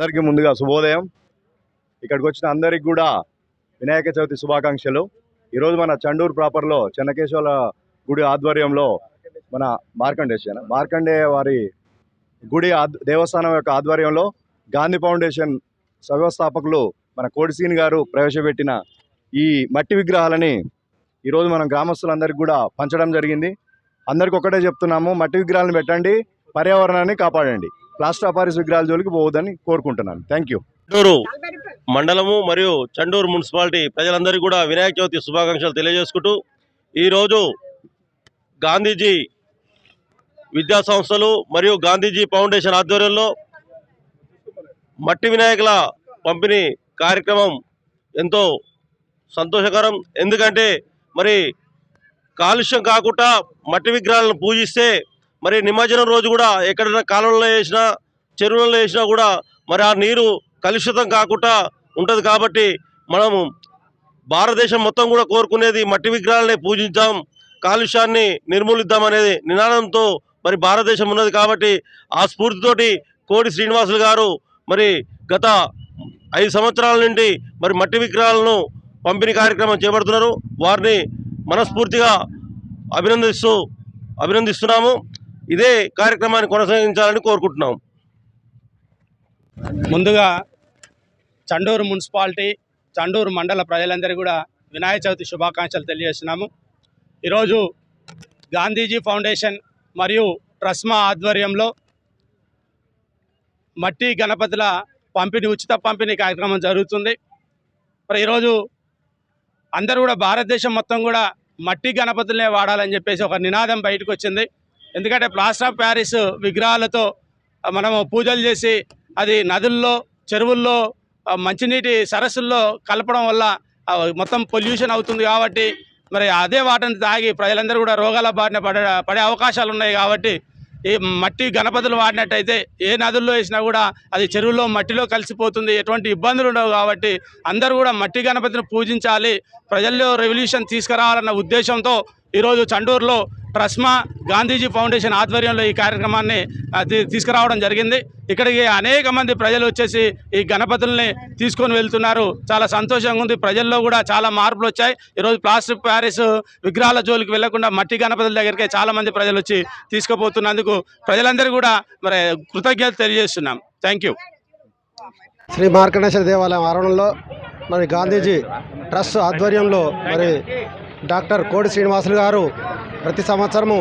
అందరికీ ముందుగా శుభోదయం. ఇక్కడికి వచ్చిన అందరికి కూడా వినాయక చవితి శుభాకాంక్షలు. ఈరోజు మన చండూరు ప్రాపర్లో చెన్నకేశ్వర గుడి ఆధ్వర్యంలో మన మార్కండేశ్వర మార్కండేయ వారి గుడి ఆద్ దేవస్థానం యొక్క ఆధ్వర్యంలో గాంధీ ఫౌండేషన్ వ్యవస్థాపకులు మన కోడిసీని గారు ప్రవేశపెట్టిన ఈ మట్టి విగ్రహాలని ఈరోజు మనం గ్రామస్తులందరికీ కూడా పంచడం జరిగింది. అందరికి ఒకటే చెప్తున్నాము మట్టి విగ్రహాలను పెట్టండి పర్యావరణాన్ని కాపాడండి. ప్లాస్టర్ ఆఫ్ పారిస్ విగ్రహాల జోలికి పోవద్దని కోరుకుంటున్నాను. థ్యాంక్ యూ మండలము మరియు చండూరు మున్సిపాలిటీ ప్రజలందరికీ కూడా వినాయక చవితి శుభాకాంక్షలు తెలియజేసుకుంటూ ఈరోజు గాంధీజీ విద్యా సంస్థలు మరియు గాంధీజీ ఫౌండేషన్ ఆధ్వర్యంలో మట్టి వినాయకుల పంపిణీ కార్యక్రమం ఎంతో సంతోషకరం. ఎందుకంటే మరి కాలుష్యం కాకుండా మట్టి విగ్రహాలను పూజిస్తే మరి నిమజ్జనం రోజు కూడా ఎక్కడైనా కాలువల్లో వేసినా చెరువులలో వేసినా కూడా మరి ఆ నీరు కలుషితం కాకుండా ఉంటుంది కాబట్టి మనము భారతదేశం మొత్తం కూడా కోరుకునేది మట్టి విగ్రహాలనే పూజించాం కాలుష్యాన్ని నిర్మూలిద్దాం అనేది నినాదంతో మరి భారతదేశం ఉన్నది కాబట్టి ఆ స్ఫూర్తితోటి కోడి శ్రీనివాసులు గారు మరి గత ఐదు సంవత్సరాల నుండి మరి మట్టి విగ్రహాలను పంపిణీ కార్యక్రమం చేపడుతున్నారు. వారిని మనస్ఫూర్తిగా అభినందిస్తూ అభినందిస్తున్నాము. ఇదే కార్యక్రమాన్ని కొనసాగించాలని కోరుకుంటున్నాం. ముందుగా చండూరు మున్సిపాలిటీ చండూరు మండల ప్రజలందరూ కూడా వినాయక చవితి శుభాకాంక్షలు తెలియజేస్తున్నాము. ఈరోజు గాంధీజీ ఫౌండేషన్ మరియు ట్రస్మా ఆధ్వర్యంలో మట్టి గణపతుల పంపిణీ ఉచిత పంపిణీ కార్యక్రమం జరుగుతుంది. మరి ఈరోజు అందరూ కూడా భారతదేశం మొత్తం కూడా మట్టి గణపతులనే వాడాలని చెప్పేసి ఒక నినాదం బయటకు వచ్చింది. ఎందుకంటే ప్లాస్టర్ ఆఫ్ ప్యారిస్ విగ్రహాలతో మనము పూజలు చేసి అది నదుల్లో చెరువుల్లో మంచినీటి సరస్సుల్లో కలపడం వల్ల మొత్తం పొల్యూషన్ అవుతుంది కాబట్టి మరి అదే వాటిని తాగి ప్రజలందరూ కూడా రోగాల బారిన పడే పడే అవకాశాలు ఉన్నాయి కాబట్టి ఈ మట్టి గణపతులు వాడినట్టయితే ఏ నదుల్లో వేసినా కూడా అది చెరువులో మట్టిలో కలిసిపోతుంది ఎటువంటి ఇబ్బందులు ఉండవు కాబట్టి అందరూ కూడా మట్టి గణపతిని పూజించాలి ప్రజల్లో రెవల్యూషన్ తీసుకురావాలన్న ఉద్దేశంతో ఈరోజు చండూరులో ట్రస్మా గాంధీజీ ఫౌండేషన్ ఆధ్వర్యంలో ఈ కార్యక్రమాన్ని తీసుకురావడం జరిగింది. ఇక్కడికి అనేక మంది ప్రజలు వచ్చేసి ఈ గణపతుల్ని తీసుకొని వెళ్తున్నారు. చాలా సంతోషంగా ఉంది. ప్రజల్లో కూడా చాలా మార్పులు వచ్చాయి. ఈరోజు ప్లాస్టిక్ ప్యారిస్ విగ్రహాల జోలికి వెళ్ళకుండా మట్టి గణపతుల దగ్గరికి చాలా మంది ప్రజలు వచ్చి తీసుకుపోతున్నందుకు ప్రజలందరూ కూడా మరి కృతజ్ఞత తెలియజేస్తున్నాం. Thank you. శ్రీ మార్కండేశ్వర దేవాలయం ఆవరణలో మరి గాంధీజీ ట్రస్ట్ ఆధ్వర్యంలో మరి డాక్టర్ కోడి శ్రీనివాసులు గారు ప్రతి సంవత్సరము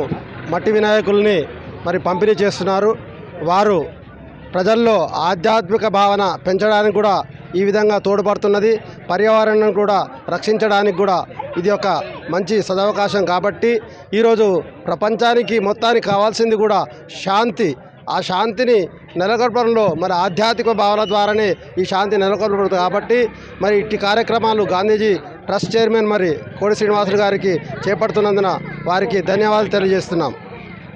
మట్టి వినాయకుల్ని మరి పంపిణీ చేస్తున్నారు. వారు ప్రజల్లో ఆధ్యాత్మిక భావన పెంచడానికి కూడా ఈ విధంగా తోడ్పడుతున్నది. పర్యావరణం కూడా రక్షించడానికి కూడా ఇది ఒక మంచి సదవకాశం కాబట్టి ఈరోజు ప్రపంచానికి మొత్తానికి కావాల్సింది కూడా శాంతి. ఆ శాంతిని నెలకొల్పడంలో మరి ఆధ్యాత్మిక భావన ద్వారానే ఈ శాంతి నెలకొల్పడుతుంది కాబట్టి మరి ఇట్టి కార్యక్రమాలు గాంధీజీ ట్రస్ట్ చైర్మన్ మరి కోడి శ్రీనివాసులు గారికి చేపడుతున్నందున వారికి ధన్యవాదాలు తెలియజేస్తున్నాం.